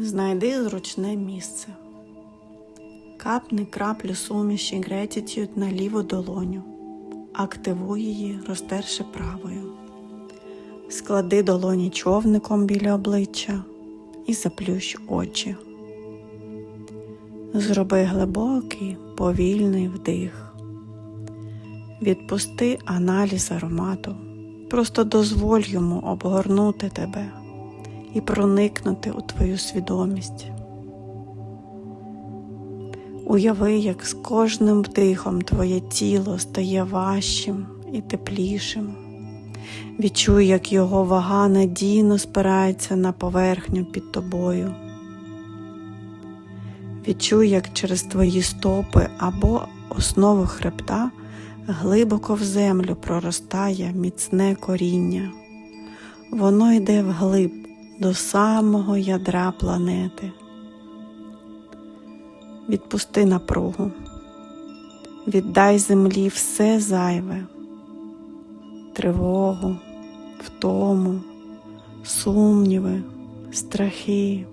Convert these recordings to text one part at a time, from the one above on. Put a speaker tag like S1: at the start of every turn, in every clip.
S1: Знайди зручне місце. Капни краплю суміші Gratitude на ліву долоню. Активуй її, розтерши правою. Склади долоні човником біля обличчя і заплющ очі. Зроби глибокий, повільний вдих. Відпусти аналіз аромату. Просто дозволь йому обгорнути тебе і проникнути у твою свідомість. Уяви, як з кожним вдихом твоє тіло стає важчим і теплішим. Відчуй, як його вага надійно спирається на поверхню під тобою. Відчуй, як через твої стопи або основу хребта глибоко в землю проростає міцне коріння. Воно йде вглиб до самого ядра планети. Відпусти напругу, віддай землі все зайве, тривогу, втому, сумніви, страхи.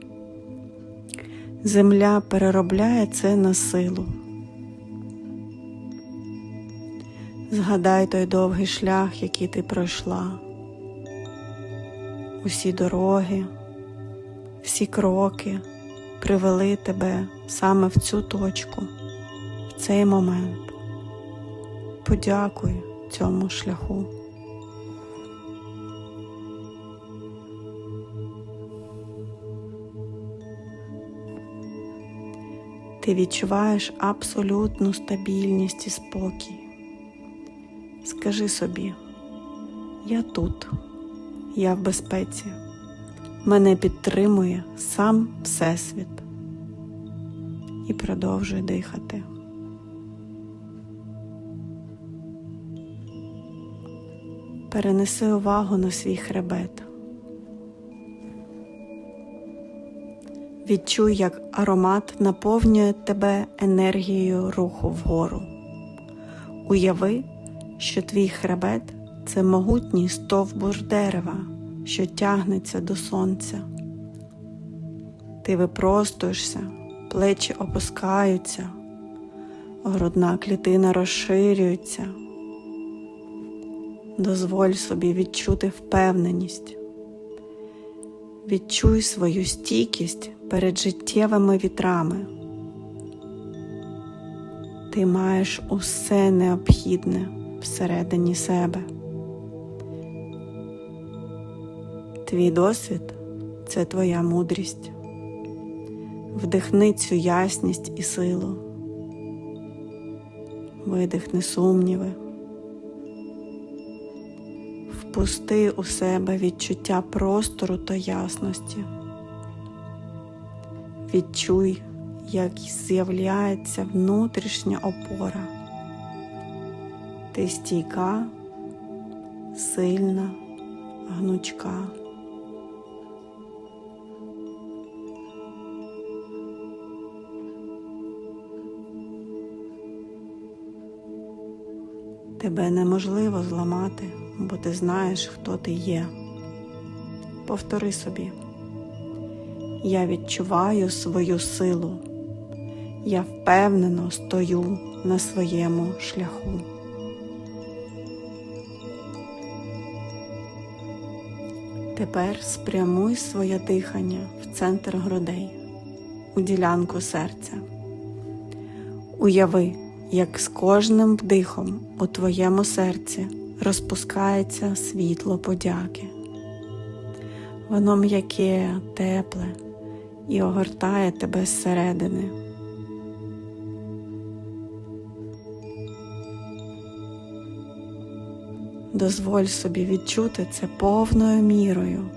S1: Земля переробляє це на силу. Згадай той довгий шлях, який ти пройшла, усі дороги, всі кроки привели тебе саме в цю точку, в цей момент. Подякуй цьому шляху. Ти відчуваєш абсолютну стабільність і спокій. Скажи собі, я тут, я в безпеці, мене підтримує сам Всесвіт і продовжуй дихати. Перенеси увагу на свій хребет. Відчуй, як аромат наповнює тебе енергією руху вгору. Уяви, що твій хребет це могутній стовбур дерева, що тягнеться до сонця. Ти випростуєшся, плечі опускаються, грудна клітина розширюється. Дозволь собі відчути впевненість. Відчуй свою стійкість перед життєвими вітрами. Ти маєш усе необхідне всередині себе. Твій досвід це твоя мудрість. Вдихни цю ясність і силу, видихни сумніви, впусти у себе відчуття простору та ясності. Відчуй, як з'являється внутрішня опора. Ти стійка, сильна, гнучка. Тебе неможливо зламати, бо ти знаєш, хто ти є. Повтори собі, я відчуваю свою силу, я впевнено стою на своєму шляху. Тепер спрямуй своє дихання в центр грудей, у ділянку серця. Уяви, як з кожним вдихом у твоєму серці розпускається світло подяки. Воно м'яке, тепле і огортає тебе зсередини. Дозволь собі відчути це повною мірою.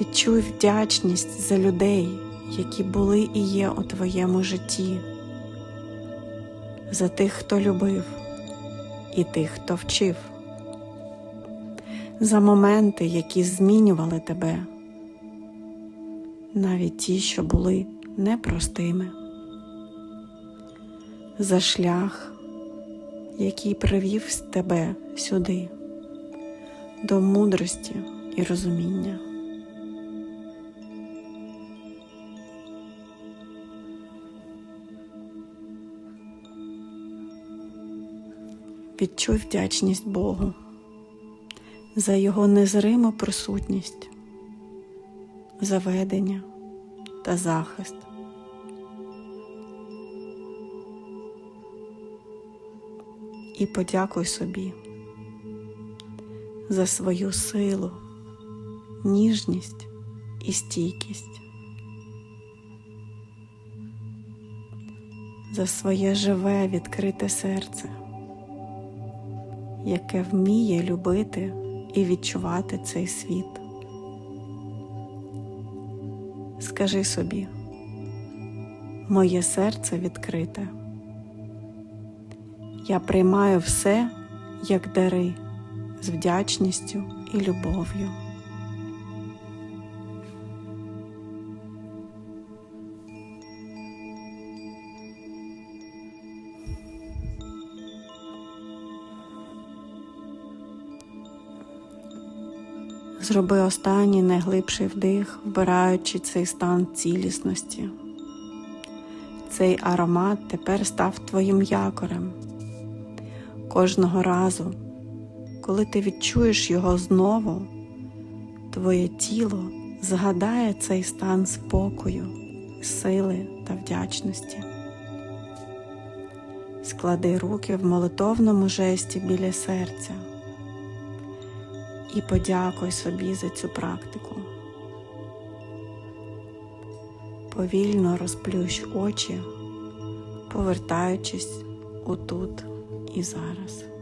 S1: Відчуй вдячність за людей, які були і є у твоєму житті, за тих, хто любив, і тих, хто вчив, за моменти, які змінювали тебе, навіть ті, що були непростими, за шлях який привів тебе сюди, до мудрості і розуміння. Відчуй вдячність Богу за Його незриму присутність, заведення та захист. І подякуй собі за свою силу, ніжність і стійкість, за своє живе відкрите серце, яке вміє любити і відчувати цей світ. Скажи собі, моє серце відкрите. Я приймаю все як дари з вдячністю і любов'ю. Зроби останній найглибший вдих, вбираючи цей стан цілісності. Цей аромат тепер став твоїм якорем. Кожного разу, коли ти відчуєш його знову, твоє тіло згадає цей стан спокою, сили та вдячності. Склади руки в молитовному жесті біля серця і подякуй собі за цю практику. Повільно розплющ очі, повертаючись у тут і зараз.